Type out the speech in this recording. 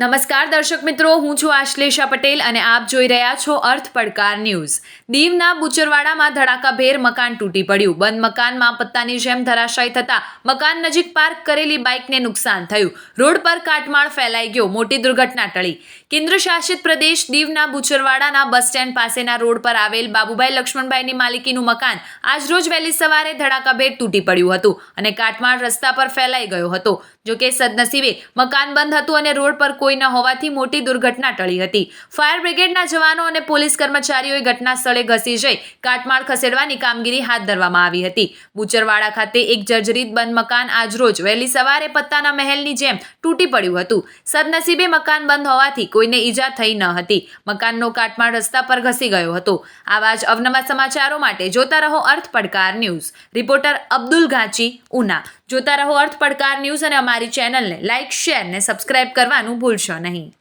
નમસ્કાર દર્શક મિત્રો, હું છું આશ્લેષા પટેલ અને આપ જોઈ રહ્યા છો અર્થ પડકાર ન્યૂઝ. દીવના બુચરવાડામાં ધડાકાભેર મકાન તૂટી પડ્યું. બંધ મકાનમાં પત્તાની જેમ ધરાશાયી થતા મકાન નજીક પાર્ક કરેલી બાઇકને નુકસાન થયું. રોડ પર કાટમાળ ફેલાઈ ગયો. મોટી દુર્ઘટના ટળી. કેન્દ્ર શાસિત પ્રદેશ દીવના બુચરવાડાના બસ સ્ટેન્ડ પાસેના રોડ પર આવેલ બાબુભાઈ લક્ષ્મણભાઈની માલિકીનું મકાન આજરોજ વહેલી સવારે ધડાકાભેર તૂટી પડ્યું હતું અને કાટમાળ રસ્તા પર ફેલાઈ ગયો હતો. જોકે સદનસીબે મકાન બંધ હતું અને રોડ પર કોઈ ન હોવાથી મોટી દુર્ઘટના ટળી હતી. ફાયર બ્રિગેડના જવાનો અને પોલીસ કર્મચારીઓએ ઘટના સ્થળે ઘસી જઈ કાટમાળ ખસેડવાની કામગીરી હાથ ધરવામાં આવી હતી. બુચરવાડા ખાતે એક જર્જરિત બંધ મકાન આજરોજ વહેલી સવારે પત્તાના મહેલની જેમ તૂટી પડ્યું હતું. સદનસીબે મકાન બંધ હોવાથી કોઈને ઈજા થઈ ન હતી. મકાનનો કાટમાળ રસ્તા પર ઘસી ગયો હતો. આવા જ અવનવા સમાચારો માટે જોતા રહો અર્થ પડકાર ન્યૂઝ. રિપોર્ટર અબ્દુલ ઘાંચી, ઉના. જોતા રહો અર્થ પડકાર ન્યૂઝ અને અમારી ચેનલને લાઇક શેર ને સબસ્ક્રાઇબ કરવાનું ભૂલશો નહીં.